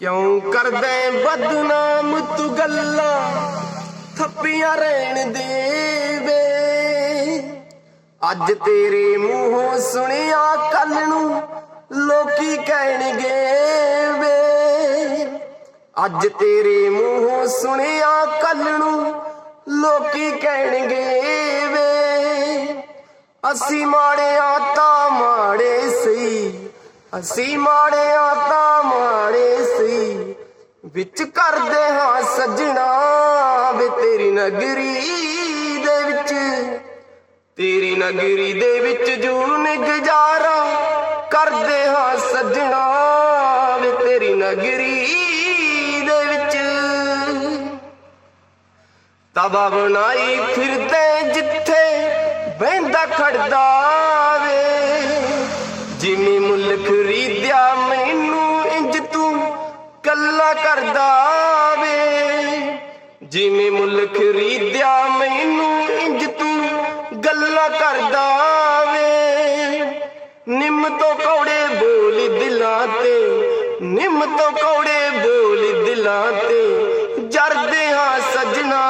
ਕਿਉਂ ਕਰਦੇ ਬਦਨਾਮ ਤੂੰ ਗੱਲਾਂ? ਥੱਪੀਆਂ ਰਹਿਣ ਦੇ ਵੇ ਅੱਜ ਤੇਰੇ ਮੂੰਹੋਂ ਸੁਣਿਆ ਕੱਲ ਨੂੰ ਲੋਕੀ ਕਹਿਣਗੇ ਵੇ। ਅੱਜ ਤੇਰੇ ਮੂੰਹੋਂ ਸੁਣਿਆ ਕੱਲ ਨੂੰ ਲੋਕੀ ਕਹਿਣਗੇ ਵੇ। ਅਸੀਂ ਮਾੜਿਆ ਤਾਂ ਮਾੜੇ ਸਹੀ, ਅਸੀਂ ਮਾੜਿਆ ਤਾਂ ਮਾੜੇ ਸੀ। ਵਿੱਚ ਕਰਦੇ ਹਾਂ ਸੱਜਣਾ ਵੇ ਤੇਰੀ ਨਗਰੀ ਦੇ ਵਿੱਚ। ਤੇਰੀ ਨਗਰੀ ਦੇ ਵਿੱਚ ਜੂਨ ਗੁਜ਼ਾਰਾ ਕਰਦੇ ਹਾਂ ਸੱਜਣਾ ਵੇ ਤੇਰੀ ਨਗਰੀ ਦੇ ਵਿੱਚ। ਤਵਾ ਬਣਾਈ ਫਿਰਦੇ ਜਿੱਥੇ ਬਹਿੰਦਾ ਖੜਦਾ ਵੇ। ਜਿਵੇਂ ਮੁੱਲ ਖਰੀਦਿਆ ਜਿਵੇਂ ਮੁਲਕ ਖਰੀਦਿਆ ਮੈਨੂੰ ਇੰਜ ਤੂੰ ਗੱਲਾਂ ਕਰਦਾ ਵੇ। ਨਿੰਮ ਤੋਂ ਕੌੜੇ ਬੋਲ ਦਿਲਾਂ ਤੇ, ਨਿੰਮ ਤੋਂ ਕੌੜੇ ਬੋਲ ਦਿਲਾਂ ਤੇ, ਜਰਦੇ ਹਾਂ ਸਜਣਾ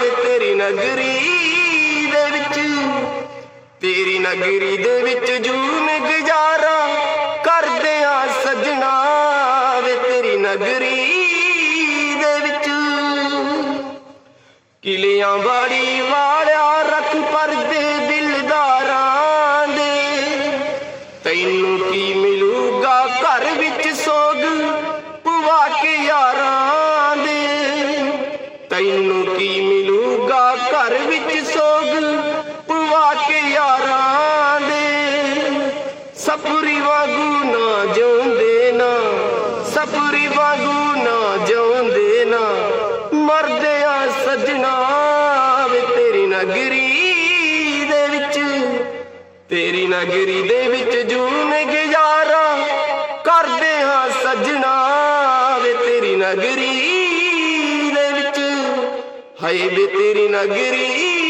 ਵੇ ਤੇਰੀ ਨਗਰੀ ਦੇ ਵਿੱਚ। ਤੇਰੀ ਨਗਰੀ ਦੇ ਵਿੱਚ ਜੂਨ ਗੁਜ਼ਾਰਾ ਕਰਦੇ ਆ ਸਜਣਾ ਵੇ ਤੇਰੀ ਨਗਰੀ ਕਿਲਿਆਂ ਬਾੜੀ ਵਾਲਿਆ ਰੱਖ ਪਰਦੇ ਦਿਲਦਾਰਾਂ ਦੇ। ਤੈਨੂੰ ਕੀ ਮਿਲੂਗਾ ਘਰ ਵਿੱਚ ਸੋਗ ਪਵਾ ਕੇ ਯਾਰਾਂ ਦੇ। ਤੈਨੂੰ ਕੀ ਮਿਲੂਗਾ ਘਰ ਵਿੱਚ ਸੋਗ ਪਵਾ ਕੇ ਯਾਰਾਂ ਦੇ। ਸਪਰੀ ਵਾਂਗੂ ਨਾ ਜਿਉਂਦੇ ਨਾ, ਸਪਰੀ ਵਾਂਗੂ ਨਾ ਨਗਰੀ ਦੇ ਵਿੱਚ, ਤੇਰੀ ਨਗਰੀ ਦੇ ਵਿੱਚ ਜੂਨ ਗੁਜ਼ਾਰਾ ਕਰਦੇ ਹਾਂ ਸਜਣਾ ਵੇ ਤੇਰੀ ਨਗਰੀ ਦੇ ਵਿੱਚ। ਹਾਏ ਵੇ ਤੇਰੀ ਨਗਰੀ